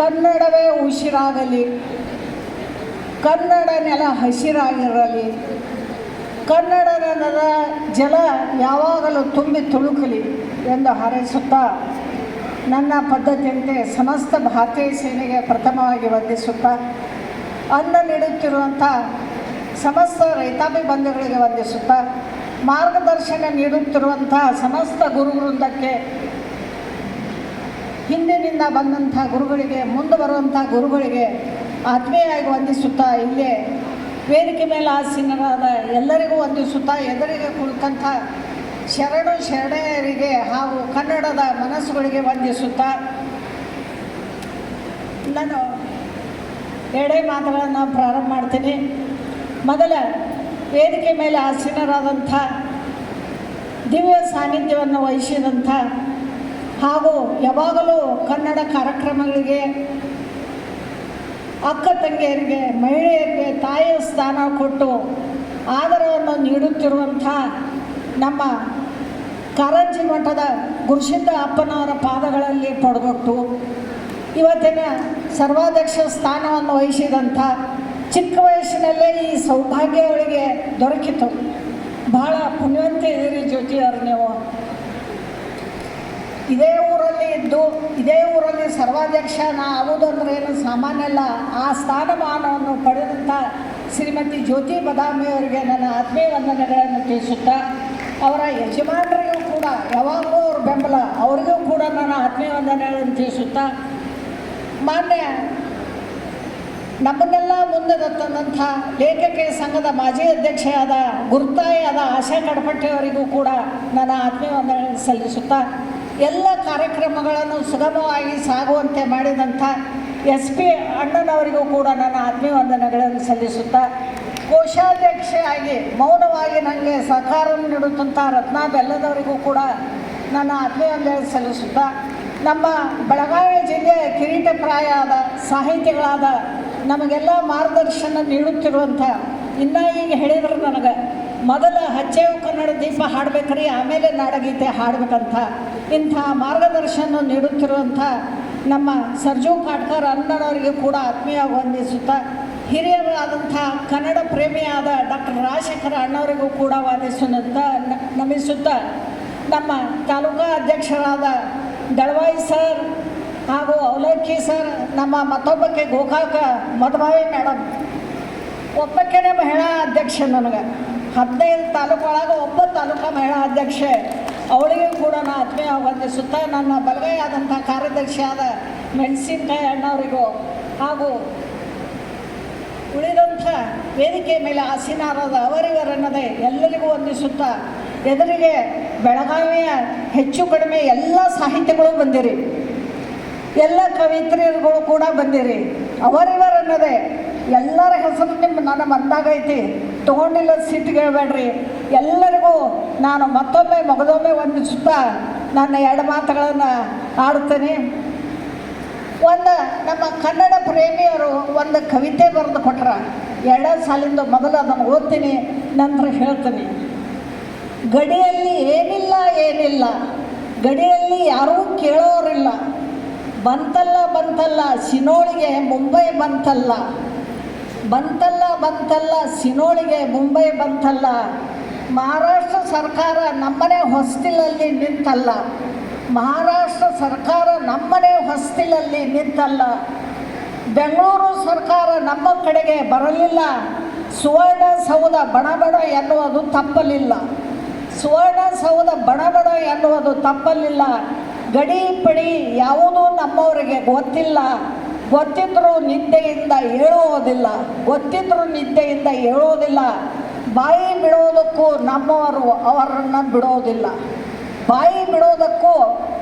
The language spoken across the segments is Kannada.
ಕನ್ನಡವೇ ಉಸಿರಾಗಲಿ, ಕನ್ನಡ ನೆಲ ಹಸಿರಾಗಿರಲಿ ಕನ್ನಡ ನೆಲದ ಜಲ ಯಾವಾಗಲೂ ತುಂಬಿ ತುಳುಕಲಿ ಎಂದು ಹಾರೈಸುತ್ತಾ ನನ್ನ ಪದ್ಧತಿಯಂತೆ ಸಮಸ್ತ ಭಾರತೀಯ ಸೇನೆಗೆ ಪ್ರಥಮವಾಗಿ ವಂದಿಸುತ್ತಾ, ಅನ್ನ ನೀಡುತ್ತಿರುವಂಥ ಸಮಸ್ತ ರೈತಾಪಿ ಬಂಧುಗಳಿಗೆ ವಂದಿಸುತ್ತಾ, ಮಾರ್ಗದರ್ಶನ ನೀಡುತ್ತಿರುವಂಥ ಸಮಸ್ತ ಗುರುವೃಂದಕ್ಕೆ ಹಿಂದಿನಿಂದ ಬಂದಂಥ ಗುರುಗಳಿಗೆ, ಮುಂದೆ ಬರುವಂಥ ಗುರುಗಳಿಗೆ ಆತ್ಮೀಯವಾಗಿ ವಂದಿಸುತ್ತಾ ಇಲ್ಲೇ ವೇದಿಕೆ ಮೇಲೆ ಆಸೀನರಾದ ಎಲ್ಲರಿಗೂ ವಂದಿಸುತ್ತಾ, ಎದುರಿಗೆ ಕುಳಿತಂಥ ಶರಣು ಶರಣೆಯರಿಗೆ ಹಾಗೂ ಕನ್ನಡದ ಮನಸ್ಸುಗಳಿಗೆ ವಂದಿಸುತ್ತಾ ನಾನು ಎರಡೇ ಮಾತುಗಳನ್ನು ಪ್ರಾರಂಭ ಮಾಡ್ತೀನಿ. ಮೊದಲ, ವೇದಿಕೆ ಮೇಲೆ ಆಸೀನರಾದಂಥ ದಿವ್ಯ ಸಾನ್ನಿಧ್ಯವನ್ನು ವಹಿಸಿದಂಥ ಹಾಗೂ ಯಾವಾಗಲೂ ಕನ್ನಡ ಕಾರ್ಯಕ್ರಮಗಳಿಗೆ ಅಕ್ಕ ತಂಗಿಯರಿಗೆ, ಮಹಿಳೆಯರಿಗೆ, ತಾಯಿಯ ಸ್ಥಾನ ಕೊಟ್ಟು ಆದರವನ್ನು ನೀಡುತ್ತಿರುವಂಥ ನಮ್ಮ ಕಾರಂಜಿ ಮಠದ ಗುರುಸಿದ್ಧ ಅಪ್ಪನವರ ಪಾದಗಳಲ್ಲಿ ಪಡೆದೊಟ್ಟು ಇವತ್ತಿನ ಸರ್ವಾಧ್ಯಕ್ಷ ಸ್ಥಾನವನ್ನು ವಹಿಸಿದಂಥ ಚಿಕ್ಕ ವಯಸ್ಸಿನಲ್ಲೇ ಈ ಸೌಭಾಗ್ಯ ಅವಳಿಗೆ ದೊರಕಿತು. ಬಹಳ ಪುಣ್ಯವಂತ ಇದ್ದೀರಿ ಜ್ಯೋತಿಯವರು ನೀವು. ಇದೇ ಊರಲ್ಲಿ ಇದ್ದು, ಇದೇ ಊರಲ್ಲಿ ಸರ್ವಾಧ್ಯಕ್ಷನ ನಾ ಅಂದ್ರೆ ಏನು ಸಾಮಾನ್ಯ ಅಲ್ಲ. ಆ ಸ್ಥಾನಮಾನವನ್ನು ಪಡೆದಂಥ ಶ್ರೀಮತಿ ಜ್ಯೋತಿ ಬದಾಮಿ ಅವರಿಗೆ ನನ್ನ ಆತ್ಮೀಯ ವಂದನೆಗಳನ್ನು ತಿಳಿಸುತ್ತಾ, ಅವರ ಯಜಮಾನರಿಗೂ ಕೂಡ, ಯಾವಾಗಲೂ ಅವ್ರ ಬೆಂಬಲ, ಅವರಿಗೂ ಕೂಡ ನನ್ನ ಆತ್ಮೀಯ ವಂದನೆಗಳನ್ನು ತಿಳಿಸುತ್ತಾ, ಮಾನ್ಯ ನಮ್ಮನ್ನೆಲ್ಲ ಮುಂದೆ ತಂದಂಥ ಲೇಖಕಿ ಸಂಘದ ಮಾಜಿ ಅಧ್ಯಕ್ಷೆಯಾದ ಗುರುತಾಯಿಯಾದ ಆಶಾ ಕಡಪಟ್ಟೆಯವರಿಗೂ ಕೂಡ ನನ್ನ ಆತ್ಮೀಯ ವಂದನೆಗಳನ್ನು ಸಲ್ಲಿಸುತ್ತಾ ಎಲ್ಲ ಕಾರ್ಯಕ್ರಮಗಳನ್ನು ಸುಗಮವಾಗಿ ಸಾಗುವಂತೆ ಮಾಡಿದಂಥ ಎಸ್ ಪಿ ಅಣ್ಣನವರಿಗೂ ಕೂಡ ನನ್ನ ಆತ್ಮೀಯ ವಂದನೆಗಳನ್ನು ಸಲ್ಲಿಸುತ್ತಾ ಕೋಶಾಧ್ಯಕ್ಷೆಯಾಗಿ ಮೌನವಾಗಿ ನನಗೆ ಸಹಕಾರ ನೀಡುತ್ತಂಥ ರತ್ನ ಬೆಲ್ಲದವರಿಗೂ ಕೂಡ ನನ್ನ ಆತ್ಮೀಯ ವಂದನೆ ಸಲ್ಲಿಸುತ್ತಾ ನಮ್ಮ ಬೆಳಗಾವಿ ಜಿಲ್ಲೆಯ ಆದ ಸಾಹಿತಿಗಳಾದ ನಮಗೆಲ್ಲ ಮಾರ್ಗದರ್ಶನ ನೀಡುತ್ತಿರುವಂಥ ಇನ್ನೂ ಈಗ ಹೇಳಿದ್ರು ನನಗೆ ಮೊದಲ ಹಚ್ಚೇವು ಕನ್ನಡ ದೀಪ ಹಾಡಬೇಕ್ರಿ, ಆಮೇಲೆ ನಾಡಗೀತೆ ಹಾಡಬೇಕಂತ. ಇಂಥ ಮಾರ್ಗದರ್ಶನ ನೀಡುತ್ತಿರುವಂಥ ನಮ್ಮ ಸರ್ಜು ಕಾಟ್ಕರ್ ಅಣ್ಣನವರಿಗೆ ಕೂಡ ಆತ್ಮೀಯ ವಂದಿಸುತ್ತಾ, ಹಿರಿಯರಾದಂಥ ಕನ್ನಡ ಪ್ರೇಮಿಯಾದ ಡಾಕ್ಟರ್ ರಾಜಶೇಖರ ಅಣ್ಣವರಿಗೂ ಕೂಡ ವಂದಿಸುತ್ತಾ ನಮಿಸುತ್ತಾ, ನಮ್ಮ ತಾಲೂಕಾ ಅಧ್ಯಕ್ಷರಾದ ದಳವಾಯಿ ಸರ್ ಹಾಗೂ ಅವಲಕ್ಕಿ ಸರ್, ನಮ್ಮ ಮತ್ತೊಬ್ಬಕ್ಕೆ ಗೋಕಾಕ ಮಧುಭಾವಿ ಮೇಡಮ್, ಒಬ್ಬಕ್ಕೇನೆ ಮಹಿಳಾ ಅಧ್ಯಕ್ಷ ನನಗೆ. ಹದಿನೈದು ತಾಲೂಕು ಒಳಗೆ ಒಬ್ಬ ತಾಲೂಕು ಮಹಿಳಾ ಅಧ್ಯಕ್ಷೆ. ಅವಳಿಗೆ ಕೂಡ ನಾನು ಆತ್ಮೀಯ ವಂದಿಸುತ್ತಾ ನನ್ನ ಬಲಗೈ ಆದಂಥ ಕಾರ್ಯದರ್ಶಿಯಾದ ಮೆಣಸಿನಕಾಯಿ ಅಣ್ಣವರಿಗೂ ಹಾಗೂ ಉಳಿದಂಥ ವೇದಿಕೆ ಮೇಲೆ ಆಸೀನರಾದ ಅವರಿವರನ್ನದೇ ಎಲ್ಲರಿಗೂ ವಂದಿಸುತ್ತಾ ಎದುರಿಗೆ ಬೆಳಗಾವಿಯ ಹೆಚ್ಚು ಕಡಿಮೆ ಎಲ್ಲ ಸಾಹಿತ್ಯಗಳು ಬಂದಿರಿ. ಎಲ್ಲ ಕವಿತ್ರಿಯರುಗಳು ಕೂಡ ಬಂದಿರಿ. ಅವರಿವರನ್ನದೇ ಎಲ್ಲರ ಹೆಸರು ನಿಮ್ಮ ನನ್ನ ಮಂದಾಗೈತಿ ತೊಗೊಂಡಿಲ್ಲ ಸಿಟ್ಟಿಗೇಳ್ಬೇಡ್ರಿ ಎಲ್ಲರಿಗೂ ನಾನು ಮತ್ತೊಮ್ಮೆ, ಮಗದೊಮ್ಮೆ ಒಂದು ಸುತ್ತ ನನ್ನ ಎರಡು ಮಾತುಗಳನ್ನು ಆಡ್ತೇನೆ ಒಂದು, ನಮ್ಮ ಕನ್ನಡ ಪ್ರೇಮಿಯರು ಒಂದು ಕವಿತೆ ಬರೆದು ಕೊಟ್ರ. ಎರಡೇ ಸಾಲಿಂದ ಮೊದಲು ಅದನ್ನು ಓದ್ತೀನಿ, ನಂತರ ಹೇಳ್ತೀನಿ. ಗಡಿಯಲ್ಲಿ ಏನಿಲ್ಲ ಏನಿಲ್ಲ. ಗಡಿಯಲ್ಲಿ ಯಾರೂ ಕೇಳೋರಿಲ್ಲ. ಬಂತಲ್ಲ ಬಂತಲ್ಲ. ಸಿನೋಳಿಗೆ ಮುಂಬೈ ಬಂತಲ್ಲ. ಬಂತಲ್ಲ ಬಂತಲ್ಲ, ಸಿನೋಳಿಗೆ ಮುಂಬೈ ಬಂತಲ್ಲ, ಮಹಾರಾಷ್ಟ್ರ ಸರ್ಕಾರ ನಮ್ಮನೆ ಹೊಸ್ತಿಲಲ್ಲಿ ನಿಂತಲ್ಲ, ಮಹಾರಾಷ್ಟ್ರ ಸರ್ಕಾರ ನಮ್ಮನೆ ಹೊಸ್ತಿಲಲ್ಲಿ ನಿಂತಲ್ಲ, ಬೆಂಗಳೂರು ಸರ್ಕಾರ ನಮ್ಮ ಕಡೆಗೆ ಬರಲಿಲ್ಲ, ಸುವರ್ಣ ಸೌಧ ಬಣಬಣ ಎನ್ನುವುದು ತಪ್ಪಲಿಲ್ಲ, ಸುವರ್ಣ ಸೌಧ ಬಣಬಣ ಎನ್ನುವುದು ತಪ್ಪಲಿಲ್ಲ, ಗಡಿ ಪಡಿ ಯಾವುದೂ ನಮ್ಮವರಿಗೆ ಗೊತ್ತಿಲ್ಲ ಗೊತ್ತಿದ್ರೂ ನಿದ್ದೆಯಿಂದ ಹೇಳುವುದಿಲ್ಲ ಗೊತ್ತಿದ್ರು ನಿದ್ದೆಯಿಂದ ಹೇಳೋದಿಲ್ಲ ಬಾಯಿ ಬಿಡೋದಕ್ಕೂ ನಮ್ಮವರು ಅವರನ್ನು ಬಿಡೋದಿಲ್ಲ. ಬಾಯಿ ಬಿಡೋದಕ್ಕೂ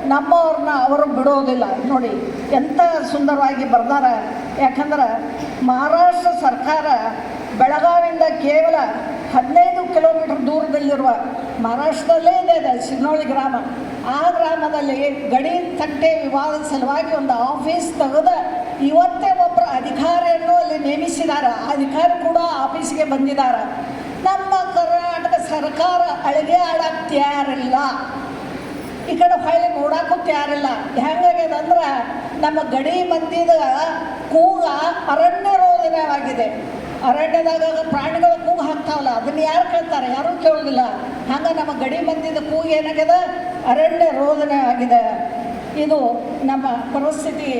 ನಮ್ಮವ್ರನ್ನ ಅವರು ಬಿಡೋದಿಲ್ಲ. ನೋಡಿ ಎಂಥ ಸುಂದರವಾಗಿ ಬರ್ದಾರ. ಯಾಕಂದ್ರೆ ಮಹಾರಾಷ್ಟ್ರ ಸರ್ಕಾರ ಬೆಳಗಾವಿಯಿಂದ ಕೇವಲ ಹದಿನೈದು ಕಿಲೋಮೀಟರ್ ದೂರದಲ್ಲಿರುವ ಮಹಾರಾಷ್ಟ್ರದಲ್ಲೇ ಇದೆ ಇದೆ ಸಿನ್ನೋಳಿ ಗ್ರಾಮ. ಆ ಗ್ರಾಮದಲ್ಲಿ ಗಡಿ ತಟ್ಟೆ ವಿವಾದದ ಸಲುವಾಗಿ ಒಂದು ಆಫೀಸ್ ತೆಗೆದ ಇವತ್ತೇ ಒಬ್ಬರು ಅಧಿಕಾರಿಯನ್ನು ಅಲ್ಲಿ ನೇಮಿಸಿದಾರ. ಅಧಿಕಾರಿ ಕೂಡ ಆಫೀಸ್ಗೆ ಬಂದಿದ್ದಾರೆ ನಮ್ಮ ಕರ್ನಾಟಕ ಸರ್ಕಾರ ಅಳಿಗೆ ಆಡಕ್ಕೆ ತಯಾರಿಲ್ಲ. ಈ ಕಡೆ ಹೊಳ್ಳಿ ನೋಡಕ್ಕೂ ತಯಾರಿಲ್ಲ. ಹೆಂಗಾಗ್ಯದ ಅಂದ್ರೆ ನಮ್ಮ ಗಡಿ ಮಂದಿದ ಕೂಗ ಅರಣ್ಯ ರೋಧನವಾಗಿದೆ. ಅರಣ್ಯದಾಗ ಪ್ರಾಣಿಗಳ ಕೂಗು ಹಾಕ್ತಾವಲ್ಲ, ಅದನ್ನ ಯಾರು ಕೇಳ್ತಾರೆ? ಯಾರೂ ಕೇಳೋದಿಲ್ಲ. ಹಂಗೆ ನಮ್ಮ ಗಡಿ ಮಂದಿದ ಕೂಗು ಏನಾಗ್ಯದ? ಅರಣ್ಯ ರೋಧನೆ ಆಗಿದೆ ಇದು ನಮ್ಮ ಪರಿಸ್ಥಿತಿ.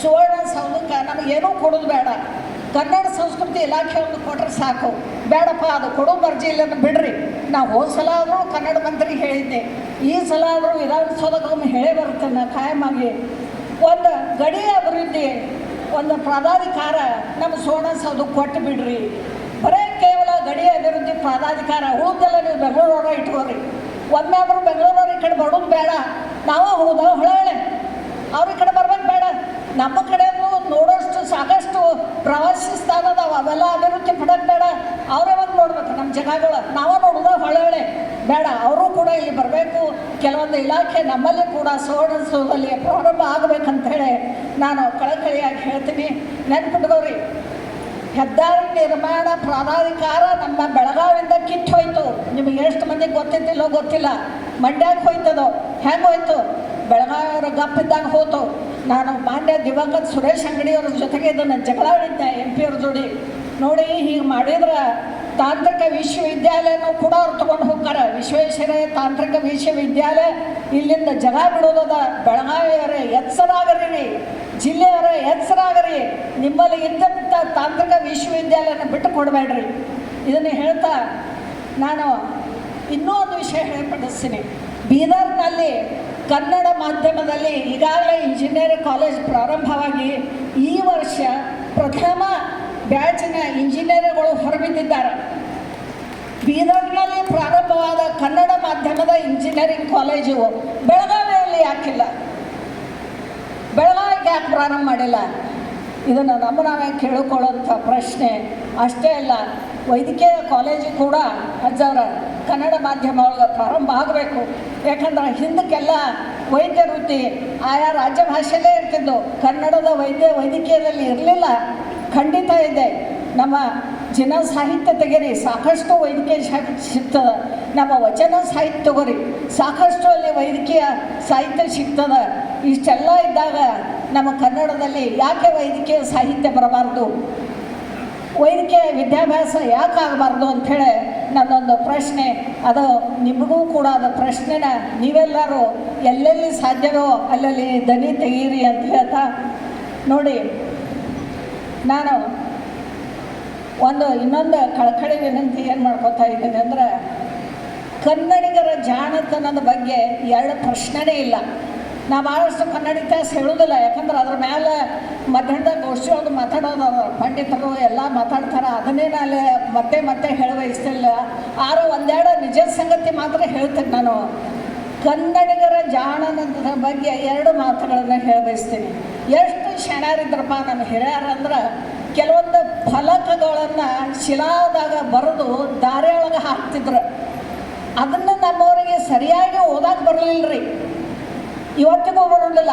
ಸುವರ್ಣ ಸೌಧಕ್ಕೆ ನಮಗೇನೂ ಕೊಡೋದು ಬೇಡ. ಕನ್ನಡ ಸಂಸ್ಕೃತಿ ಇಲಾಖೆ ಒಂದು ಕೊಟ್ರೆ ಸಾಕು. ಬೇಡಪ್ಪ, ಅದು ಕೊಡೋ ಮರ್ಜಿ ಇಲ್ಲ ಬಿಡ್ರಿ. ನಾವು ಹೋದ ಸಲ ಆದರೂ ಕನ್ನಡ ಮಂತ್ರಿಗೆ ಹೇಳಿದ್ದೆ. ಈ ಸಲ ಆದರೂ ವಿಧಾನಸೌಧಕ್ಕೆ ಒಮ್ಮೆ ಹೇಳೇ ಬರುತ್ತೆ ನಾ ಕಾಯಮಾಗಿ ಒಂದು ಗಡಿ ಅಭಿವೃದ್ಧಿ, ಒಂದು ಪ್ರಾಧಾಧಿಕಾರ ನಮ್ಮ ಸುವರ್ಣಸೌಧಕ್ಕೆ ಕೊಟ್ಟು ಬಿಡ್ರಿ. ಬರೇ ಕೇವಲ ಗಡಿ ಅಭಿವೃದ್ಧಿ ಪ್ರಾಧಾಧಿಕಾರ ಉಳಿದೆಲ್ಲ ನೀವು ಬೆಂಗಳೂರವ್ರ ಇಟ್ಕೋರಿ ಒಮ್ಮೆ ಆದರೂ ಬೆಂಗಳೂರವ್ರ ಈ ಕಡೆ ಬರೋದು ಬೇಡ. ನಾವು ಹೌದಾ ಹೊಳೆ ಅವ್ರ ಈ ಕಡೆ ಬರ್ಬೇಕು. ನಮ್ಮ ಕಡೆಯೂ ನೋಡೋಷ್ಟು, ಸಾಕಷ್ಟು ಪ್ರವಾಸಿ ಸ್ಥಾನ ಅದಾವ ಅವೆಲ್ಲ ಅಭಿವೃದ್ಧಿ ಪಡಕ್ ಬೇಡ. ಅವರೇ ಒಂದು ನೋಡ್ಬೇಕು ನಮ್ಮ ಜಾಗಗಳು ನಾವೇ ನೋಡುದ ಹೊಳೆ ಬೇಡ, ಅವರು ಕೂಡ ಇಲ್ಲಿ ಬರಬೇಕು. ಕೆಲವೊಂದು ಇಲಾಖೆ ನಮ್ಮಲ್ಲಿ ಕೂಡ ಸುವರ್ಣಸೌಧದಲ್ಲಿ ಪ್ರಾರಂಭ ಆಗಬೇಕಂತೇಳಿ ನಾನು ಕಳಕಳಿಯಾಗಿ ಹೇಳ್ತೀನಿ. ನೆನ್ಪಿಟ್ಕೋರಿ ಹೆದ್ದಾರಿ ನಿರ್ಮಾಣ ಪ್ರಾಧಿಕಾರ ನಮ್ಮ ಬೆಳಗಾವಿಂದ ಕಿತ್ತು ಹೋಯ್ತು ನಿಮಗೆ ಎಷ್ಟು ಮಂದಿಗೆ ಗೊತ್ತಿದ್ದಿಲ್ಲೋ ಗೊತ್ತಿಲ್ಲ. ಮಂಡ್ಯಕ್ಕೆ ಹೋಯ್ತದೋ? ಹೆಂಗೆ ಹೋಯ್ತು? ಬೆಳಗಾವಿಯವ್ರ ಗಪ್ಪಿದ್ದಾಗ ಹೋತು. ನಾನು ಮಾನ್ಯ ದಿವಂಗತ ಸುರೇಶ್ ಅಂಗಡಿಯವ್ರ ಜೊತೆಗೆ ಇದನ್ನು ಜಗಳ ಆಡಿದ್ದೆ ಎಂ ಪಿ ಅವ್ರ ಜೋಡಿ. ನೋಡಿ, ಹೀಗೆ ಮಾಡಿದ್ರೆ ತಾಂತ್ರಿಕ ವಿಶ್ವವಿದ್ಯಾಲಯನೂ ಕೂಡ ಅವ್ರು ತೊಗೊಂಡು ಹೋಗ್ತಾರೆ. ವಿಶ್ವೇಶ್ವರಯ್ಯ ತಾಂತ್ರಿಕ ವಿಶ್ವವಿದ್ಯಾಲಯ, ಇಲ್ಲಿಂದ ಜಗ ಬಿಡೋದದ ಬೆಳಗಾವಿಯವರೇ ಎಚ್ಚರಾಗರಿ ಜಿಲ್ಲೆಯವರೇ ಎಚ್ಚರಾಗರಿ ನಿಮ್ಮಲ್ಲಿ ಇದ್ದಂಥ ತಾಂತ್ರಿಕ ವಿಶ್ವವಿದ್ಯಾಲಯನ ಬಿಟ್ಟು ಕೊಡಬೇಡ್ರಿ. ಇದನ್ನು ಹೇಳ್ತಾ ನಾನು ಇನ್ನೂ ಒಂದು ವಿಷಯ ಹೇಳ್ಪಡಿಸ್ತೀನಿ. ಬೀದರ್ನಲ್ಲಿ ಕನ್ನಡ ಮಾಧ್ಯಮದಲ್ಲಿ ಈಗಾಗಲೇ ಇಂಜಿನಿಯರಿಂಗ್ ಕಾಲೇಜ್ ಪ್ರಾರಂಭವಾಗಿ ಈ ವರ್ಷ ಪ್ರಥಮ ಬ್ಯಾಚಿನ ಇಂಜಿನಿಯರ್ಗಳು ಹೊರಬಿದ್ದಿದ್ದಾರೆ. ಬೀದರ್ನಲ್ಲಿ ಪ್ರಾರಂಭವಾದ ಕನ್ನಡ ಮಾಧ್ಯಮದ ಇಂಜಿನಿಯರಿಂಗ್ ಕಾಲೇಜು ಬೆಳಗಾವಿಯಲ್ಲಿ ಯಾಕಿಲ್ಲ. ಬೆಳಗಾವಿ ಯಾಕೆ ಪ್ರಾರಂಭ ಮಾಡಿಲ್ಲ? ಇದನ್ನು ನಮ್ಮ ನಾವೇ ಕೇಳಿಕೊಳ್ಳುವಂಥ ಪ್ರಶ್ನೆ ಅಷ್ಟೇ ಅಲ್ಲ. ವೈದ್ಯಕೀಯ ಕಾಲೇಜು ಕೂಡ ಅಜ್ಜವರ ಕನ್ನಡ ಮಾಧ್ಯಮ ಒಳಗೆ ಪ್ರಾರಂಭ ಆಗಬೇಕು. ಯಾಕಂದ್ರೆ ಹಿಂದಕ್ಕೆಲ್ಲ ವೈದ್ಯ ವೃತ್ತಿ ಆಯಾ ರಾಜ್ಯ ಭಾಷೆಯಲ್ಲೇ ಇರ್ತಿದ್ದು ಕನ್ನಡದ ವೈದ್ಯ ವೈದ್ಯಕೀಯದಲ್ಲಿ ಇರಲಿಲ್ಲ. ಖಂಡಿತ ಇದೆ. ನಮ್ಮ ಜನ ಸಾಹಿತ್ಯ ತೆಗೀರಿ, ಸಾಕಷ್ಟು ವೈದ್ಯಕೀಯ ಸಿಗ್ತದೆ. ನಮ್ಮ ವಚನ ಸಾಹಿತ್ಯ ತಗೋರಿ, ಸಾಕಷ್ಟು ಅಲ್ಲಿ ವೈದ್ಯಕೀಯ ಸಾಹಿತ್ಯ ಸಿಗ್ತದೆ. ಇಷ್ಟೆಲ್ಲ ಇದ್ದಾಗ ನಮ್ಮ ಕನ್ನಡದಲ್ಲಿ ಯಾಕೆ ವೈದ್ಯಕೀಯ ಸಾಹಿತ್ಯ ಬರಬಾರ್ದು? ವೈದ್ಯಕೀಯ ವಿದ್ಯಾಭ್ಯಾಸ ಯಾಕೆ ಆಗಬಾರ್ದು ಅಂಥೇಳಿ ನನ್ನೊಂದು ಪ್ರಶ್ನೆ. ಅದು ನಿಮಗೂ ಕೂಡ ಅದು ಪ್ರಶ್ನೆನ? ನೀವೆಲ್ಲರೂ ಎಲ್ಲೆಲ್ಲಿ ಸಾಧ್ಯವೋ ಅಲ್ಲಲ್ಲಿ ದನಿ ತೆಗೀರಿ ಅಂತ ಹೇಳ್ತಾ ನೋಡಿ. ನಾನು ಒಂದು ಇನ್ನೊಂದು ಕಳಕಳಿ ವಿನಂತಿ ಏನು ಮಾಡ್ಕೋತಾ ಇದ್ದೀನಿ ಅಂದ್ರೆ, ಕನ್ನಡಿಗರ ಜಾಣತನದ ಬಗ್ಗೆ ಎರಡು ಪ್ರಶ್ನೆನೇ ಇಲ್ಲ. ನಾ ಭಾಳಷ್ಟು ಕನ್ನಡ ಇತಿಹಾಸ ಹೇಳೋದಿಲ್ಲ, ಯಾಕಂದ್ರೆ ಅದ್ರ ಮೇಲೆ ಮಧ್ಯಾಹ್ನದ ಗೋಷ್ಠಿ ಒಳಗೆ ಮಾತಾಡೋದು ಪಂಡಿತರು ಎಲ್ಲ ಮಾತಾಡ್ತಾರೆ, ಅದನ್ನೇ ನಾನು ಮತ್ತೆ ಮತ್ತೆ ಹೇಳುವ ಬಯಸ್ತಿಲ್ಲ ಆರು ಒಂದೆರಡು ನಿಜ ಸಂಗತಿ ಮಾತ್ರ ಹೇಳ್ತೀನಿ ನಾನು. ಕನ್ನಡಿಗರ ಜಾಣನದ ಬಗ್ಗೆ ಎರಡು ಮಾತುಗಳನ್ನು ಹೇಳಬಯಸ್ತೀನಿ ಎಷ್ಟು ಶಣರಿದ್ರಪ್ಪ ನಮ್ಮ ಹಿರಿಯರಂದ್ರೆ, ಕೆಲವೊಂದು ಫಲಕಗಳನ್ನು ಶಿಲಾದಾಗ ಬರೆದು ದಾರಿಯೊಳಗೆ ಹಾಕ್ತಿದ್ರು. ಅದನ್ನು ನಮ್ಮವರಿಗೆ ಸರಿಯಾಗಿ ಓದಕ್ಕೆ ಬರಲಿಲ್ಲ ರೀ ಇವತ್ತಿಗೂ ಬರೋದಿಲ್ಲ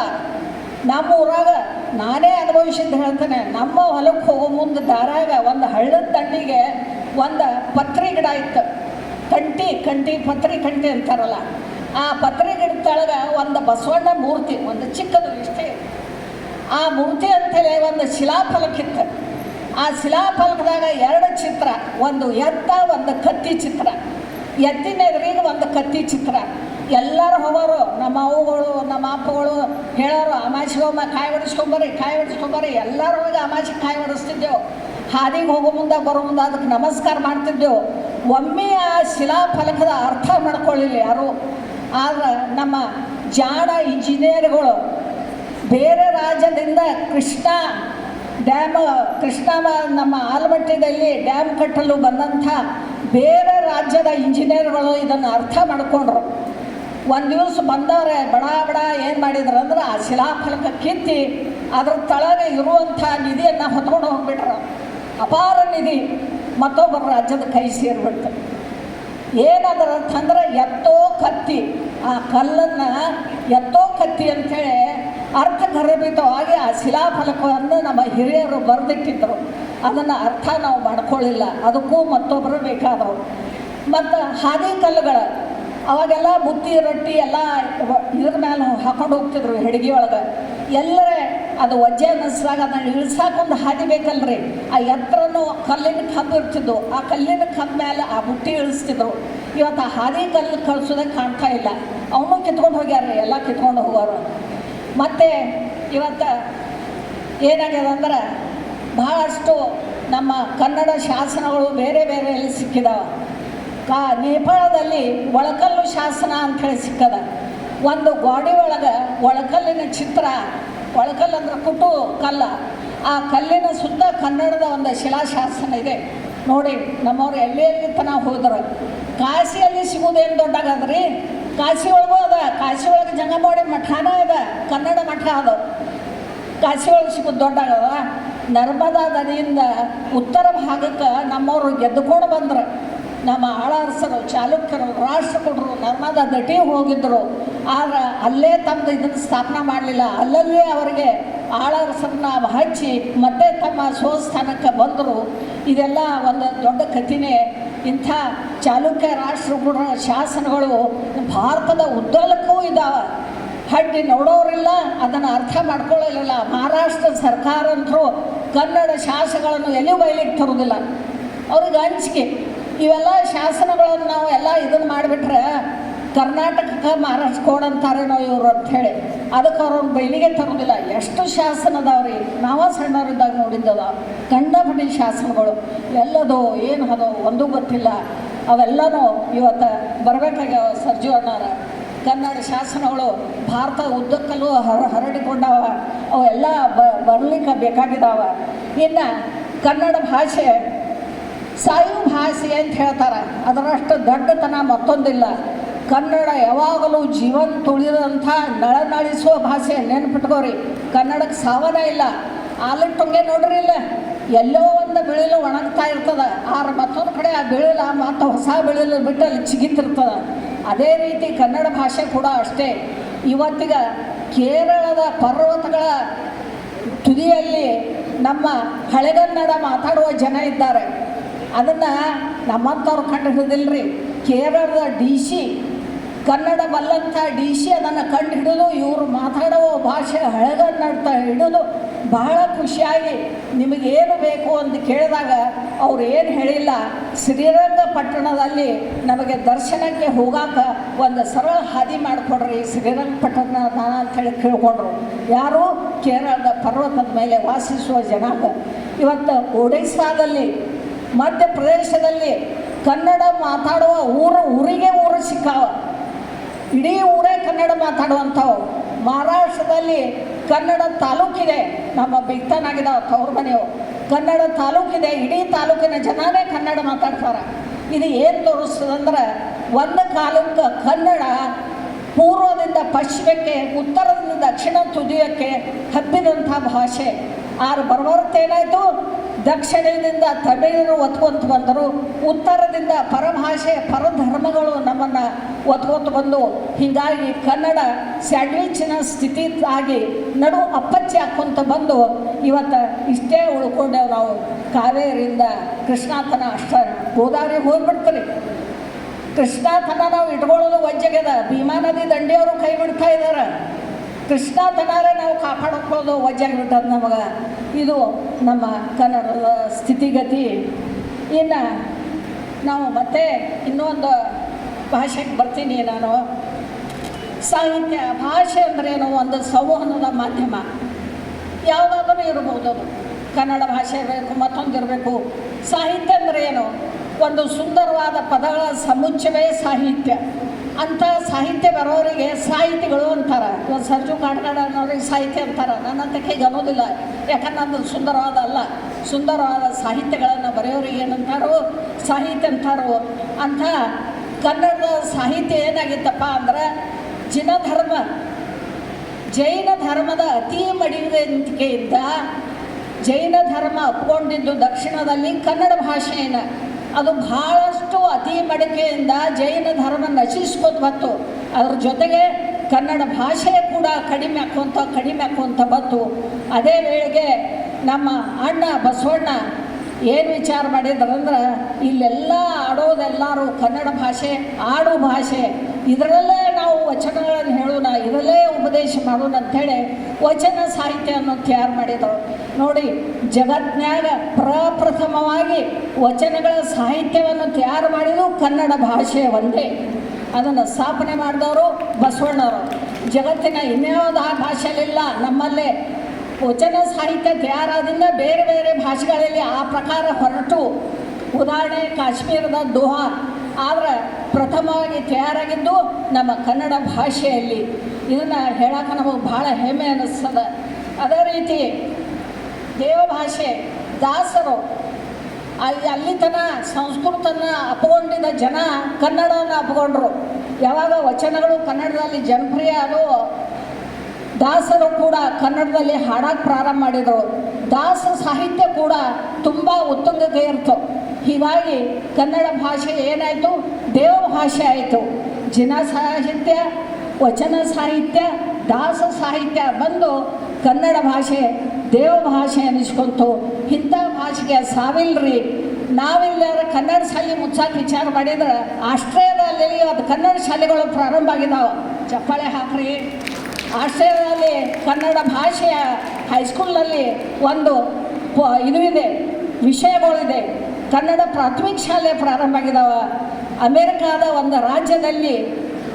ನಮ್ಮ ಊರಾಗ ನಾನೇ ಅನುಭವಿಸಿದ್ದು ಹೇಳ್ತೇನೆ, ನಮ್ಮ ಹೊಲಕ್ಕೆ ಹೋಗೋ ಮುಂದೆ ದಾರಾಗ ಒಂದು ಹಳ್ಳದ ತಣ್ಣಿಗೆ ಒಂದು ಪತ್ರಿ ಗಿಡ ಇತ್ತು. ಕಂಟಿ ಕಂಟಿ, ಪತ್ರಿ, ಕಂಟಿ ಅಂತಾರಲ್ಲ, ಆ ಪತ್ರಿ ಗಿಡದ ಕೆಳಗೆ ಒಂದು ಬಸವಣ್ಣ ಮೂರ್ತಿ, ಒಂದು ಚಿಕ್ಕದು ಇಷ್ಟೇ. ಆ ಮೂರ್ತಿ ಅಂತೇಳಿ ಒಂದು ಶಿಲಾಫಲಕ್ಕಿತ್ತು ಆ ಶಿಲಾಫಲಕದಾಗ ಎರಡು ಚಿತ್ರ, ಒಂದು ಎತ್ತ, ಒಂದು ಕತ್ತಿ ಚಿತ್ರ. ಎತ್ತಿನ ಎದುರಿಗೆ ಒಂದು ಕತ್ತಿ ಚಿತ್ರ. ಎಲ್ಲರೂ ಹೋಗೋರು, ನಮ್ಮ ಅವುಗಳು ನಮ್ಮ ಅಪ್ಪಗಳು ಹೇಳೋರು ಅಮಾಸಿಗೊಮ್ಮ ಕಾಯಿ ಹೊಡಿಸ್ಕೊಂಬರ್ರಿ ಕಾಯಿ ಹೊಡಿಸ್ಕೊಂಬರ್ರಿ ಎಲ್ಲರೂ ಹೋಗಿ ಅಮಾಸಿಗೆ ಕಾಯಿ ಹೊಡಿಸ್ತಿದ್ದೆವು ಹಾದಿಗೆ ಹೋಗೋ ಮುಂದೆ, ಬರೋ ಮುಂದೆ ಅದಕ್ಕೆ ನಮಸ್ಕಾರ ಮಾಡ್ತಿದ್ದೆವು. ಒಮ್ಮೆ ಆ ಶಿಲಾಫಲಕದ ಅರ್ಥ ಮಾಡ್ಕೊಳ್ಳಿಲ್ಲ ಯಾರು. ಆದ್ರೆ ನಮ್ಮ ಜಾಡ ಇಂಜಿನಿಯರ್ಗಳು ಬೇರೆ ರಾಜ್ಯದಿಂದ ಕೃಷ್ಣ ಡ್ಯಾಮ್, ಕೃಷ್ಣ ನಮ್ಮ ಆಲಮಟ್ಟದಲ್ಲಿ ಡ್ಯಾಮ್ ಕಟ್ಟಲು ಬಂದಂಥ ಬೇರೆ ರಾಜ್ಯದ ಇಂಜಿನಿಯರ್ಗಳು ಇದನ್ನು ಅರ್ಥ ಮಾಡಿಕೊಂಡ್ರು. ಒಂದು ದಿವಸ ಬಂದವ್ರೆ, ಬಡ ಬಡ, ಏನು ಮಾಡಿದ್ರು ಅಂದ್ರೆ ಆ ಶಿಲಾಫಲಕ ಕಿತ್ತಿ ಅದ್ರ ತಳಗೆ ಇರುವಂಥ ನಿಧಿಯನ್ನು ಹೊತ್ಕೊಂಡು ಹೋಗ್ಬಿಟ್ರು. ಅಪಾರ ನಿಧಿ. ಮತ್ತೊಬ್ಬರ ರಾಜ್ಯದ ಕೈ ಸೇರಿಬಿಡ್ತು. ಏನದರ ಅಂತಂದ್ರೆ ಎತ್ತೋ ಕತ್ತಿ. ಆ ಕಲ್ಲನ್ನು ಎತ್ತೋ ಕತ್ತಿ ಅಂಥೇಳಿ ಅರ್ಥಗರ್ಭಿತವಾಗಿ ಆ ಶಿಲಾಫಲಕವನ್ನು ನಮ್ಮ ಹಿರಿಯರು ಬರೆದಿಟ್ಟಿದ್ದರು ಅದನ್ನು ಅರ್ಥ ನಾವು ಮಾಡ್ಕೊಳ್ಳಿಲ್ಲ. ಅದಕ್ಕೂ ಮತ್ತೊಬ್ಬರು ಬೇಕಾದವು ಮತ್ತು ಹಾದಿ ಕಲ್ಲುಗಳು ಅವಾಗೆಲ್ಲ ಬುತ್ತಿ ರೊಟ್ಟಿ ಎಲ್ಲ ಇದ್ರ ಮೇಲೆ ಹಾಕೊಂಡು ಹೋಗ್ತಿದ್ರು ಹೆಡ್ಗಿ ಒಳಗೆ. ಎಲ್ಲರೇ, ಅದು ಒಜ್ಜೆ ಅನ್ನಿಸ್ದಾಗ ಅದನ್ನು ಇಳಿಸಾಕ ಒಂದು ಹಾದಿ ಬೇಕಲ್ರಿ. ಆ ಎತ್ತರನು ಕಲ್ಲಿನ ಕಂಬ ಇರ್ತಿದ್ದು ಆ ಕಲ್ಲಿನ ಕಂಬ ಮೇಲೆ ಆ ಬುಟ್ಟಿ ಇಳಿಸ್ತಿದ್ರು. ಇವತ್ತು ಆ ಹಾದಿ ಕಲ್ಲು ಕಳಿಸೋದೇ ಕಾಣ್ತಾ ಇಲ್ಲ. ಅವನು ಕಿತ್ಕೊಂಡು ಹೋಗ್ಯಾರ ಎಲ್ಲ ಕಿತ್ಕೊಂಡು ಹೋಗೋರು. ಮತ್ತು ಇವತ್ತು ಏನಾಗ್ಯದ ಅಂದ್ರೆ ಬಹಳಷ್ಟು ನಮ್ಮ ಕನ್ನಡ ಶಾಸನಗಳು ಬೇರೆ ಬೇರೆ ಎಲ್ಲಿ ಸಿಕ್ಕಿದಾವ. ಕಾ ನೇಪಾಳದಲ್ಲಿ ಒಳಕಲ್ಲು ಶಾಸನ ಅಂಥೇಳಿ ಸಿಕ್ಕದ. ಒಂದು ಗೋಡೆ ಒಳಗೆ ಒಳಕಲ್ಲಿನ ಚಿತ್ರ, ಒಳಕಲ್ಲು ಅಂದ್ರೆ ಕುಟು ಕಲ್ಲ. ಆ ಕಲ್ಲಿನ ಸುತ್ತ ಕನ್ನಡದ ಒಂದು ಶಿಲಾಶಾಸನ ಇದೆ. ನೋಡಿ, ನಮ್ಮವ್ರು ಎಲ್ಲಿ ಎಲ್ಲಿ ತನಕ ಹೋದ್ರು. ಕಾಶಿಯಲ್ಲಿ ಸಿಗುವುದೇನು ದೊಡ್ಡಾಗದ್ರಿ? ಕಾಶಿ ಒಳಗೂ ಅದ. ಕಾಶಿ ಒಳಗೆ ಜಂಗಮವಾಡಿ ಮಠಾನ ಅದ. ಕನ್ನಡ ಮಠ ಅದು. ಕಾಶಿ ಒಳಗೆ ಸಿಗೋದು ದೊಡ್ಡಾಗದ. ನರ್ಮದಾ ನದಿಯಿಂದ ಉತ್ತರ ಭಾಗಕ್ಕೆ ನಮ್ಮವರು ಗೆದ್ದುಕೊಂಡು ಬಂದ್ರು. ನಮ್ಮ ಆಳಾರಸರು, ಚಾಲುಕ್ಯರು, ರಾಷ್ಟ್ರಕೂಟರು, ನರ್ಮದಾ ದಟಿ ಹೋಗಿದ್ದರು ಆದ್ರೆ ಅಲ್ಲೇ ತಮ್ಮದು ಇದನ್ನು ಸ್ಥಾಪನೆ ಮಾಡಲಿಲ್ಲ. ಅಲ್ಲಲ್ಲೇ ಅವರಿಗೆ ಆಳಾರಸರನ್ನ ಹಚ್ಚಿ ಮತ್ತೆ ತಮ್ಮ ಸ್ವಸ್ಥಾನಕ್ಕೆ ಬಂದರು. ಇದೆಲ್ಲ ಒಂದು ದೊಡ್ಡ ಕಥಿನೇ. ಇಂಥ ಚಾಲುಕ್ಯ, ರಾಷ್ಟ್ರಕೂಟರ ಶಾಸನಗಳು ಭಾರತದ ಉದ್ದಲಕ್ಕೂ ಇದ್ದಾವೆ ಹಡ್ಡಿ ನೋಡೋರಿಲ್ಲ, ಅದನ್ನು ಅರ್ಥ ಮಾಡ್ಕೊಳ್ಳಲಿಲ್ಲ. ಮಹಾರಾಷ್ಟ್ರ ಸರ್ಕಾರ ಅಂತರೂ ಕನ್ನಡ ಶಾಸಗಳನ್ನು ಎಲ್ಲಿ ಬಯಲಿಗೆ ತರೋದಿಲ್ಲ. ಅವ್ರಿಗೆ ಹಂಚಿಕೆ ಇವೆಲ್ಲ ಶಾಸನಗಳನ್ನು ನಾವು ಎಲ್ಲ ಇದನ್ನು ಮಾಡಿಬಿಟ್ರೆ ಕರ್ನಾಟಕಕ್ಕೆ ಮಹಾರಾಷ್ಟ್ರ ಕೋಡ್ ಅಂತಾರೇನೋ ಇವರು ಅಂಥೇಳಿ ಅದಕ್ಕೆ ಅವ್ರವ್ರ ಬೈಲಿಗೆ ತರೋದಿಲ್ಲ. ಎಷ್ಟು ಶಾಸನ ಅದಾವ್ರಿ ನಾವ ಸಣ್ಣವರಿದ್ದಾಗ ನೋಡಿದ್ದದ ಕಂಡಪಟ್ಟಿ ಶಾಸನಗಳು. ಎಲ್ಲದೋ, ಏನು ಅದೋ, ಒಂದೂ ಗೊತ್ತಿಲ್ಲ. ಅವೆಲ್ಲನೂ ಇವತ್ತು ಬರಬೇಕಾಗ್ಯಾವ ಸರ್ಜು ಅಣ್ಣಾರ. ಕನ್ನಡ ಶಾಸನಗಳು ಭಾರತ ಉದ್ದಕ್ಕಲ್ಲೂ ಹರ ಹರಡಿಕೊಂಡವ. ಅವೆಲ್ಲ ಬ, ಬರ್ಲಿಕ್ಕೆ ಬೇಕಾಗಿದ್ದಾವ ಇನ್ನು ಕನ್ನಡ ಭಾಷೆ ಸಾಯು ಭಾಷೆ ಅಂತ ಹೇಳ್ತಾರೆ. ಅದರಷ್ಟು ದೊಡ್ಡತನ ಮತ್ತೊಂದಿಲ್ಲ. ಕನ್ನಡ ಯಾವಾಗಲೂ ಜೀವನ ತುಳಿದಂಥ ನಳನಳಿಸುವ ಭಾಷೆ ನೆನ್ಪಿಟ್ಕೋರಿ. ಕನ್ನಡಕ್ಕೆ ಸಾವನ ಇಲ್ಲ. ಆಲಿಟ್ಟಂಗೆ ನೋಡ್ರಿ ಇಲ್ಲ. ಎಲ್ಲೋ ಒಂದು ಬೆಳಿಲು ಒಣಗ್ತಾ ಇರ್ತದ. ಆದ್ರೆ ಮತ್ತೊಂದು ಕಡೆ ಆ ಬೆಳಿಲ್ಲ ಮತ್ತು ಹೊಸ ಬೆಳಿಲು ಬಿಟ್ಟು ಅಲ್ಲಿ ಚಿಗಿತಿರ್ತದ. ಅದೇ ರೀತಿ ಕನ್ನಡ ಭಾಷೆ ಕೂಡ ಅಷ್ಟೇ. ಇವತ್ತಿಗ ಕೇರಳದ ಪರ್ವತಗಳ ತುದಿಯಲ್ಲಿ ನಮ್ಮ ಹಳೆಗನ್ನಡ ಮಾತಾಡುವ ಜನ ಇದ್ದಾರೆ. ಅದನ್ನು ನಮ್ಮಂಥವ್ರು ಕಂಡು ಹಿಡಿದಿಲ್ರಿ ಕೇರಳದ ಡಿ ಸಿ, ಕನ್ನಡ ಬಲ್ಲಂಥ ಡಿ ಸಿ ಅದನ್ನು ಕಂಡು ಹಿಡಿದು ಇವರು ಮಾತಾಡುವ ಭಾಷೆ ಹಳೆಗನ್ನಡ ಹಿಡಿದು ಬಹಳ ಖುಷಿಯಾಗಿ ನಿಮಗೇನು ಬೇಕು ಅಂತ ಕೇಳಿದಾಗ ಅವ್ರು ಏನು ಹೇಳಿಲ್ಲ, ಶ್ರೀರಂಗಪಟ್ಟಣದಲ್ಲಿ ನಮಗೆ ದರ್ಶನಕ್ಕೆ ಹೋಗಾಕ ಒಂದು ಸರಳ ಹಾದಿ ಮಾಡಿಕೊಡ್ರಿ, ಶ್ರೀರಂಗಪಟ್ಟಣ ನಾನು ಅಂತೇಳಿ ಕೇಳ್ಕೊಂಡ್ರು. ಯಾರು? ಕೇರಳದ ಪರ್ವತದ ಮೇಲೆ ವಾಸಿಸುವ ಜನಾಂಗ. ಇವತ್ತು ಒಡಿಸ್ಸಾದಲ್ಲಿ ಮಧ್ಯಪ್ರದೇಶದಲ್ಲಿ ಕನ್ನಡ ಮಾತಾಡುವ ಊರು, ಊರಿಗೆ ಊರು ಸಿಕ್ಕಾವ. ಇಡೀ ಊರೇ ಕನ್ನಡ ಮಾತಾಡುವಂಥವು. ಮಹಾರಾಷ್ಟ್ರದಲ್ಲಿ ಕನ್ನಡ ತಾಲೂಕಿದೆ. ನಮ್ಮ ಬಿಗ್ತನಾಗಿದ್ದಾವೆ ತವ್ರ ಮನೆಯವು ಕನ್ನಡ ತಾಲೂಕಿದೆ, ಇಡೀ ತಾಲೂಕಿನ ಜನನೇ ಕನ್ನಡ ಮಾತಾಡ್ತಾರೆ. ಇದು ಏನು ತೋರಿಸ್ತದಂದ್ರೆ, ಒಂದು ಕಾಲಕ್ಕೆ ಕನ್ನಡ ಪೂರ್ವದಿಂದ ಪಶ್ಚಿಮಕ್ಕೆ, ಉತ್ತರದಿಂದ ದಕ್ಷಿಣ ತುದಿಯಕ್ಕೆ ಹಬ್ಬಿದಂಥ ಭಾಷೆ. ಆರು ಬರಬರ್ತೇನಾಯಿತು ದಕ್ಷಿಣದಿಂದ ತಮಿಳರು ಒತ್ಕೊಂತ ಬಂದರು. ಉತ್ತರದಿಂದ ಪರಭಾಷೆ, ಪರಧರ್ಮಗಳು ನಮ್ಮನ್ನು ಒತ್ಕೊಂತ ಬಂದು. ಹೀಗಾಗಿ ಕನ್ನಡ ಸ್ಯಾಂಡ್ವಿಚ್ನ ಸ್ಥಿತಿ ಆಗಿ ನಡು ಅಪ್ಪಚ್ಚಿ ಹಾಕ್ಕೊಂತ ಬಂದು ಇವತ್ತು ಇಷ್ಟೇ ಉಳ್ಕೊಂಡೇವು ನಾವು. ಕಾವೇರಿಯಿಂದ ಕೃಷ್ಣಾತನ ಅಷ್ಟ ಗೋದಾವರಿ ಹೋಗ್ಬಿಡ್ತೀರಿ ಕೃಷ್ಣಾತನ ನಾವು ಇಟ್ಕೊಳ್ಳೋದು ವಜ್ಜೆಗೆದ. ಭೀಮಾ ನದಿ ದಂಡೆಯವರು ಕೈ ಬಿಡ್ತಾ ಇದ್ದಾರೆ ಕೃಷ್ಣ ತನಾರ ನಾವು ಕಾಪಾಡ್ಕೊಳ್ಳೋದು ವಜ್ಜಾಗಿಬಿಟ್ಟದ ನಮಗೆ. ಇದು ನಮ್ಮ ಕನ್ನಡದ ಸ್ಥಿತಿಗತಿ. ಇನ್ನು ನಾವು ಮತ್ತೆ ಇನ್ನೊಂದು ಭಾಷೆಗೆ ಬರ್ತೀನಿ ನಾನು. ಸಾಹಿತ್ಯ, ಭಾಷೆ ಅಂದ್ರೇನು ಒಂದು ಸಂವಹನದ ಮಾಧ್ಯಮ. ಯಾವುದಾದ್ರೂ ಇರ್ಬೋದು ಅದು. ಕನ್ನಡ ಭಾಷೆ ಇರಬೇಕು, ಮತ್ತೊಂದು ಇರಬೇಕು. ಸಾಹಿತ್ಯ ಅಂದ್ರೇನು ಏನು? ಒಂದು ಸುಂದರವಾದ ಪದಗಳ ಸಮುಚ್ಚವೇ ಸಾಹಿತ್ಯ. ಅಂಥ ಸಾಹಿತ್ಯ ಬರೋರಿಗೆ ಸಾಹಿತಿಗಳು ಅಂತಾರೆ. ಇವತ್ತು ಸರ್ಜು ಕಾಡ್ಗಾಡ ಅನ್ನೋರಿಗೆ ಸಾಹಿತ್ಯ ಅಂತಾರೆ. ನನ್ನಂತ ಕೈಗೆ ಅನ್ನೋದಿಲ್ಲ ಯಾಕಂದ್ರೆ ನಂದು ಸುಂದರವಾದ ಅಲ್ಲ. ಸುಂದರವಾದ ಸಾಹಿತ್ಯಗಳನ್ನು ಬರೆಯೋರಿಗೆ ಏನಂತಾರೋ ಸಾಹಿತ್ಯ ಅಂತಾರೋ ಅಂಥ ಕನ್ನಡದ ಸಾಹಿತ್ಯ ಏನಾಗಿತ್ತಪ್ಪ ಅಂದ್ರೆ ಜಿನಧರ್ಮ ಜೈನ ಧರ್ಮದ ಅತಿ ಮಡಿವಂತಿಕೆಯಿಂದ ಜೈನ ಧರ್ಮ ಒಪ್ಕೊಂಡಿದ್ದು ದಕ್ಷಿಣದಲ್ಲಿ ಕನ್ನಡ ಭಾಷೆಯನ್ನು. ಅದು ಬಹಳಷ್ಟು ಅತಿ ಮಡಿಕೆಯಿಂದ ಜೈನ ಧರ್ಮ ನಶಿಸ್ಕೊತ ಬಂತು. ಅದ್ರ ಜೊತೆಗೆ ಕನ್ನಡ ಭಾಷೆ ಕೂಡ ಕಡಿಮೆ ಆಕ್ಕೊಂತ ಕಡಿಮೆ ಆಕ್ಕೊಂತ ಬಂತು. ಅದೇ ವೇಳೆಗೆ ನಮ್ಮ ಅಣ್ಣ ಬಸವಣ್ಣ ಏನು ವಿಚಾರ ಮಾಡಿದ್ರಂದ್ರೆ, ಇಲ್ಲೆಲ್ಲ ಆಡೋದೆಲ್ಲರೂ ಕನ್ನಡ ಭಾಷೆ, ಆಡು ಭಾಷೆ, ಇದರಲ್ಲೇ ವಚನಗಳನ್ನು ಹೇಳೋಣ ಇದರಲ್ಲೇ ಉಪದೇಶ ಮಾಡೋಣ ಅಂಥೇಳಿ ವಚನ ಸಾಹಿತ್ಯವನ್ನು ತಯಾರು ಮಾಡಿದರು ನೋಡಿ ಜಗತ್ನಾಗ ಪ್ರಪ್ರಥಮವಾಗಿ ವಚನಗಳ ಸಾಹಿತ್ಯವನ್ನು ತಯಾರು ಮಾಡಿದ್ರು ಕನ್ನಡ ಭಾಷೆ ಒಂದೇ. ಅದನ್ನು ಸ್ಥಾಪನೆ ಮಾಡಿದವರು ಬಸವಣ್ಣವರು. ಜಗತ್ತಿನ ಇನ್ಯಾವುದ ಭಾಷೆಯಲ್ಲಿಲ್ಲ, ನಮ್ಮಲ್ಲೇ ವಚನ ಸಾಹಿತ್ಯ ತಯಾರಾದಿಂದ ಬೇರೆ ಬೇರೆ ಭಾಷೆಗಳಲ್ಲಿ ಆ ಪ್ರಕಾರ ಹೊರಟು. ಉದಾಹರಣೆ, ಕಾಶ್ಮೀರದ ದೋಹಾ. ಆದರೆ ಪ್ರಥಮವಾಗಿ ತಯಾರಾಗಿದ್ದು ನಮ್ಮ ಕನ್ನಡ ಭಾಷೆಯಲ್ಲಿ. ಇದನ್ನು ಹೇಳಕ್ಕೆ ನಮಗೆ ಭಾಳ ಹೆಮ್ಮೆ ಅನ್ನಿಸ್ತದ ಅದೇ ರೀತಿ ದೇವಭಾಷೆ ದಾಸರು, ಅಲ್ಲಿ ಅಲ್ಲಿ ತನ ಸಂಸ್ಕೃತನ ಅಪ್ಕೊಂಡಿದ್ದ ಜನ ಕನ್ನಡವನ್ನು ಅಪ್ಕೊಂಡ್ರು ಯಾವಾಗ ವಚನಗಳು ಕನ್ನಡದಲ್ಲಿ ಜನಪ್ರಿಯ ಅದು, ದಾಸರು ಕೂಡ ಕನ್ನಡದಲ್ಲಿ ಹಾಡಕ್ಕೆ ಪ್ರಾರಂಭ ಮಾಡಿದರು. ದಾಸ ಸಾಹಿತ್ಯ ಕೂಡ ತುಂಬ ಉತ್ತುಂಗಕ್ಕೆ ಇರ್ತು. ಹೀಗಾಗಿ ಕನ್ನಡ ಭಾಷೆ ಏನಾಯಿತು? ದೇವ ಭಾಷೆ ಆಯಿತು. ಜಿನ ಸಾಹಿತ್ಯ, ವಚನ ಸಾಹಿತ್ಯ, ದಾಸ ಸಾಹಿತ್ಯ ಬಂದು ಕನ್ನಡ ಭಾಷೆ, ದೇವ ಭಾಷೆ ಅನ್ನಿಸ್ಕೊಂತು. ಇಂಥ ಭಾಷೆಗೆ ಸಾವಿಲ್ರಿ. ನಾವೆಲ್ಲರ ಕನ್ನಡ ಶಾಲೆ ಮುಚ್ಚಾಕೆ ವಿಚಾರ ಮಾಡಿದ್ರೆ ಆಸ್ಟ್ರೇಲಿಯಾದಲ್ಲಿ ಅದು ಕನ್ನಡ ಶಾಲೆಗಳು ಪ್ರಾರಂಭ ಆಗಿದಾವೆ. ಚಪ್ಪಾಳೆ ಹಾಕ್ರಿ. ಆಸ್ಟ್ರೇಲಿಯಾದಲ್ಲಿ ಕನ್ನಡ ಭಾಷೆಯ ಹೈಸ್ಕೂಲ್ನಲ್ಲಿ ಒಂದು ಇದು ಇದೆ ವಿಷಯಗಳಿದೆ ಕನ್ನಡ ಪ್ರಾಥಮಿಕ ಶಾಲೆ ಪ್ರಾರಂಭ ಆಗಿದಾವೆ. ಅಮೇರಿಕಾದ ಒಂದು ರಾಜ್ಯದಲ್ಲಿ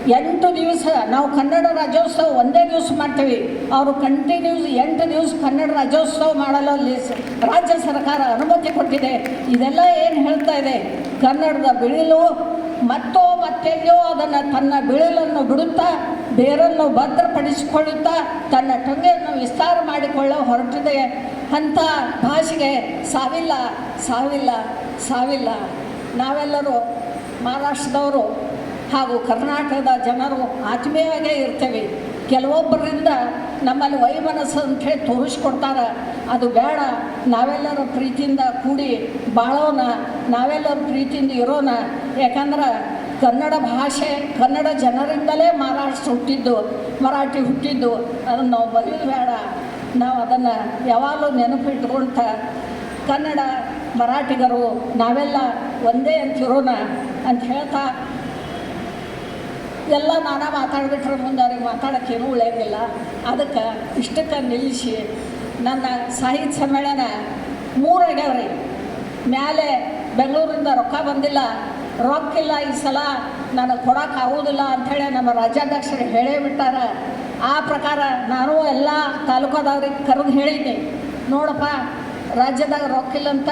ಎಂಟು ದಿವಸ ನಾವು ಕನ್ನಡ ರಾಜ್ಯೋತ್ಸವ ಒಂದೇ ದಿವಸ ಮಾಡ್ತೀವಿ. ಅವರು ಕಂಟಿನ್ಯೂಸ್ ಎಂಟು ದಿವಸ ಕನ್ನಡ ರಾಜ್ಯೋತ್ಸವ ಮಾಡಲು ಅಲ್ಲಿ ರಾಜ್ಯ ಸರ್ಕಾರ ಅನುಮತಿ ಕೊಟ್ಟಿದೆ. ಇದೆಲ್ಲ ಏನು ಹೇಳ್ತಾ ಇದೆ? ಕನ್ನಡದ ಬಿಳಿಲು ಮತ್ತೋ ಮತ್ತೆಲ್ಲೋ ಅದನ್ನು ತನ್ನ ಬಿಳಿಲನ್ನು ಬಿಡುತ್ತಾ, ಬೇರನ್ನು ಭದ್ರಪಡಿಸಿಕೊಳ್ಳುತ್ತಾ, ತನ್ನ ಟೊಂಗೆಯನ್ನು ವಿಸ್ತಾರ ಮಾಡಿಕೊಳ್ಳೋ ಹೊರಟಿದೆ. ಅಂಥ ಭಾಷೆಗೆ ಸಾವಿಲ್ಲ ಸಾವಿಲ್ಲ ಸಾವಿಲ್ಲ. ನಾವೆಲ್ಲರೂ ಮಹಾರಾಷ್ಟ್ರದವರು ಹಾಗೂ ಕರ್ನಾಟಕದ ಜನರು ಆತ್ಮೀಯವಾಗೇ ಇರ್ತೇವೆ. ಕೆಲವೊಬ್ಬರಿಂದ ನಮ್ಮಲ್ಲಿ ವೈಮನಸ್ಸು ಹೇಳಿ ತೋರಿಸ್ಕೊಡ್ತಾರೆ. ಅದು ಬೇಡ, ನಾವೆಲ್ಲರ ಪ್ರೀತಿಯಿಂದ ಕೂಡಿ ಬಾಳೋಣ, ನಾವೆಲ್ಲರೂ ಪ್ರೀತಿಯಿಂದ ಇರೋಣ. ಯಾಕಂದ್ರೆ ಕನ್ನಡ ಭಾಷೆ, ಕನ್ನಡ ಜನರಿಂದಲೇ ಮಹಾರಾಷ್ಟ್ರ ಹುಟ್ಟಿದ್ದು, ಮರಾಠಿ ಹುಟ್ಟಿದ್ದು. ಅದನ್ನು ನಾವು ಬರೆಯೋದು ಬೇಡ. ನಾವು ಅದನ್ನು ಯಾವಾಗಲೂ ನೆನಪಿಟ್ಕೊಂತ ಕನ್ನಡ ಮರಾಠಿಗರು ನಾವೆಲ್ಲ ಒಂದೇ ಅಂತಿರೋಣ ಅಂತ ಹೇಳ್ತಾ ಎಲ್ಲ ನಾನಾ ಮಾತಾಡ್ಬಿಟ್ರೆ ಮುಂದೆ ಅವ್ರಿಗೆ ಮಾತಾಡೋಕ್ಕೇನೂ ಉಳಿಯೋಂಗಿಲ್ಲ. ಅದಕ್ಕೆ ಇಷ್ಟಕ್ಕೆ ನಿಲ್ಲಿಸಿ ನನ್ನ ಸಾಹಿತ್ಯ ಸಮ್ಮೇಳನ ಮೂರು ಆಗ್ಯಾವ್ರಿ ಮ್ಯಾಲೆ ಬೆಂಗಳೂರಿಂದ ರೊಕ್ಕ ಬಂದಿಲ್ಲ. ರೊಕ್ಕಿಲ್ಲ ಈ ಸಲ, ನನಗೆ ಕೊಡೋಕ್ಕಾಗೋದಿಲ್ಲ ಅಂಥೇಳಿ ನಮ್ಮ ರಾಜ್ಯಾಧ್ಯಕ್ಷರು ಹೇಳೇ ಬಿಟ್ಟಾರ. ಆ ಪ್ರಕಾರ ನಾನು ಎಲ್ಲ ತಾಲೂಕಾದವ್ರಿಗೆ ಕರೆದು ಹೇಳಿದ್ದೀನಿ ನೋಡಪ್ಪ, ರಾಜ್ಯದಾಗ ರೊಕ್ಕಿಲ್ಲ ಅಂತ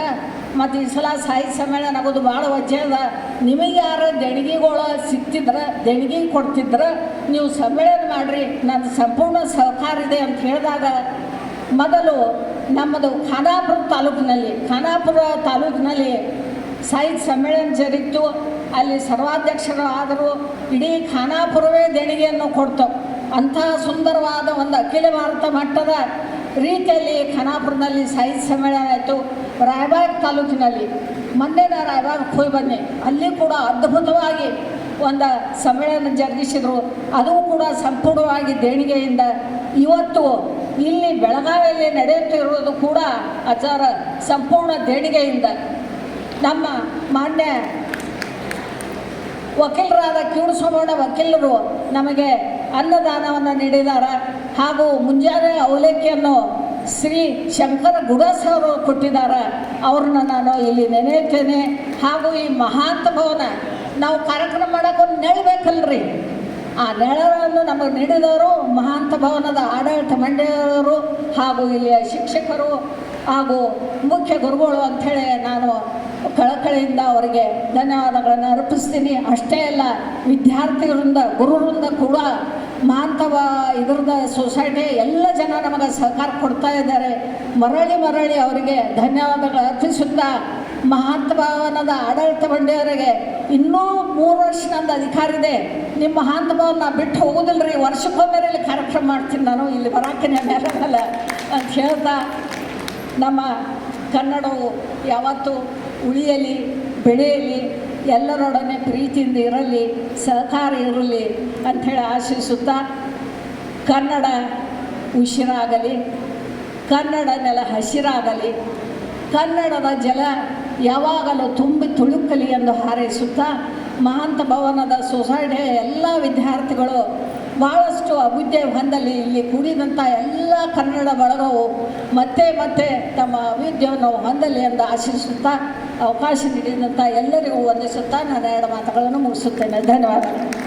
ಮತ್ತು ಈ ಸಲ ಸಾಹಿತ್ಯ ಸಮ್ಮೇಳನ ಆಗೋದು ಭಾಳ ವಜ್ಜೆ ಅದ. ನಿಮಗೆ ಯಾರು ದೇಣಿಗೆಗಳು ಸಿಕ್ತಿದ್ರೆ, ದೇಣಿಗೆ ಕೊಡ್ತಿದ್ರೆ, ನೀವು ಸಮ್ಮೇಳನ ಮಾಡಿರಿ ನನ್ನ ಸಂಪೂರ್ಣ ಸಹಕಾರ ಇದೆ ಅಂತ ಹೇಳಿದಾಗ ಮೊದಲು ನಮ್ಮದು ಖಾನಾಪುರ ತಾಲೂಕಿನಲ್ಲಿ ಖಾನಾಪುರ ತಾಲೂಕಿನಲ್ಲಿ ಸಾಹಿತ್ಯ ಸಮ್ಮೇಳನ ಜರುಗಿತು ಅಲ್ಲಿ ಸರ್ವಾಧ್ಯಕ್ಷರು ಆದರೂ ಇಡೀ ಖಾನಾಪುರವೇ ದೇಣಿಗೆಯನ್ನು ಕೊಡ್ತವೆ. ಅಂತಹ ಸುಂದರವಾದ ಒಂದು ಅಖಿಲ ಭಾರತ ಮಟ್ಟದ ರೀತಿಯಲ್ಲಿ ಖಾನಾಪುರದಲ್ಲಿ ಸಾಹಿತ್ಯ ಸಮ್ಮೇಳನ ಆಯಿತು. ರಾಯಬಾಗ್ ತಾಲೂಕಿನಲ್ಲಿ. ಮೊನ್ನೆ ನಾ ರಾಯಬಾಗ್ ಹೋಗಿ ಬಂದೆ. ಅಲ್ಲಿ ಕೂಡ ಅದ್ಭುತವಾಗಿ ಒಂದು ಸಮ್ಮೇಳನ ಜರುಗಿಸಿದರು. ಅದು ಕೂಡ ಸಂಪೂರ್ಣವಾಗಿ ದೇಣಿಗೆಯಿಂದ. ಇವತ್ತು ಇಲ್ಲಿ ಬೆಳಗಾವಿಯಲ್ಲಿ ನಡೆಯುತ್ತಿರುವುದು ಕೂಡ ಆಚಾರ ಸಂಪೂರ್ಣ ದೇಣಿಗೆಯಿಂದ. ನಮ್ಮ ಮಾನ್ಯ ವಕೀಲರಾದ ಕಿವುಡು ಸೋಮಣ್ಣ ವಕೀಲರು ನಮಗೆ ಅನ್ನದಾನವನ್ನು ನೀಡಿದ್ದಾರೆ ಹಾಗೂ ಮುಂಜಾನೆ ಅವಲಕ್ಕಿಯನ್ನು ಶ್ರೀ ಶಂಕರ ಗುಡಸ್ ಕೊಟ್ಟಿದ್ದಾರೆ. ಅವ್ರನ್ನ ನಾನು ಇಲ್ಲಿ ನೆನೆಯುತ್ತೇನೆ. ಹಾಗೂ ಈ ಮಹಾಂತ ಭವನ ನಾವು ಕಾರ್ಯಕ್ರಮ ಮಾಡೋಕ್ಕೊಂದು ನೆಳಬೇಕಲ್ರಿ ಬೇಕಲ್ರಿ ಆ ನೆರಳನ್ನು ನಮಗೆ ನೀಡಿದವರು ಮಹಾಂತ ಭವನದ ಆಡಳಿತ ಮಂಡಳಿಯವರು ಹಾಗೂ ಇಲ್ಲಿಯ ಶಿಕ್ಷಕರು ಹಾಗೂ ಮುಖ್ಯ ಗುರುಗಳು ಅಂಥೇಳಿ ನಾನು ಕಳಕಳಿಯಿಂದ ಅವರಿಗೆ ಧನ್ಯವಾದಗಳನ್ನು ಅರ್ಪಿಸ್ತೀನಿ. ಅಷ್ಟೇ ಅಲ್ಲ, ವಿದ್ಯಾರ್ಥಿಗಳಿಂದ ಗುರುರಿಂದ ಕೂಡ ಮಾಂತವ ಇದರದ ಸೊಸೈಟಿ ಎಲ್ಲ ಜನ ನಮಗೆ ಸಹಕಾರ ಕೊಡ್ತಾ ಇದ್ದಾರೆ. ಮರಳಿ ಮರಳಿ ಅವರಿಗೆ ಧನ್ಯವಾದಗಳು ಅರ್ಪಿಸುತ್ತಾ ಮಹಾಂತ ಭವನದ ಆಡಳಿತ ಮಂಡಳಿಯವರಿಗೆ ಇನ್ನೂ ಮೂರು ವರ್ಷ ನಂದು ಅಧಿಕಾರ ಇದೆ. ನಿಮ್ಮ ಮಹಾಂತ ಭವನ ಬಿಟ್ಟು ಹೋಗೋದಿಲ್ಲ ರೀ ವರ್ಷಕ್ಕೊಮ್ಮೆ ಇಲ್ಲಿ ಕಾರ್ಯಕ್ರಮ ಮಾಡ್ತೀನಿ ನಾನು, ಇಲ್ಲಿ ಬರಾಕೆ ನೆನಪಲ್ಲ ಅಂತ ಹೇಳ್ತಾ ನಮ್ಮ ಕನ್ನಡವು ಯಾವತ್ತೂ ಉಳಿಯಲಿ, ಬೆಳೆಯಲಿ, ಎಲ್ಲರೊಡನೆ ಪ್ರೀತಿಯಿಂದ ಇರಲಿ, ಸಹಕಾರ ಇರಲಿ ಅಂಥೇಳಿ ಆಶಿಸುತ್ತಾ ಕನ್ನಡ ಉಸಿರಾಗಲಿ, ಕನ್ನಡ ನೆಲ ಹಸಿರಾಗಲಿ, ಕನ್ನಡದ ಜಲ ಯಾವಾಗಲೂ ತುಂಬಿ ತುಳುಕಲಿ ಎಂದು ಹಾರೈಸುತ್ತಾ ಮಹಾಂತ ಭವನದ ಸೊಸೈಟಿಯ ಎಲ್ಲ ವಿದ್ಯಾರ್ಥಿಗಳು ಭಾಳಷ್ಟು ಅಭಿವೃದ್ಧಿ ಹೊಂದಲಿ. ಇಲ್ಲಿ ಕೂಡಿದಂಥ ಎಲ್ಲ ಕನ್ನಡ ಬಳಗವು ಮತ್ತೆ ಮತ್ತೆ ತಮ್ಮ ಅಭಿವೃದ್ಧಿಯನ್ನು ಹೊಂದಲಿ ಎಂದು ಆಶಿಸುತ್ತಾ ಅವಕಾಶ ನೀಡಿದಂಥ ಎಲ್ಲರಿಗೂ ವಂದಿಸುತ್ತಾ ನಾನು ಎರಡು ಮಾತುಗಳನ್ನು ಮುಗಿಸುತ್ತೇನೆ. ಧನ್ಯವಾದಗಳು.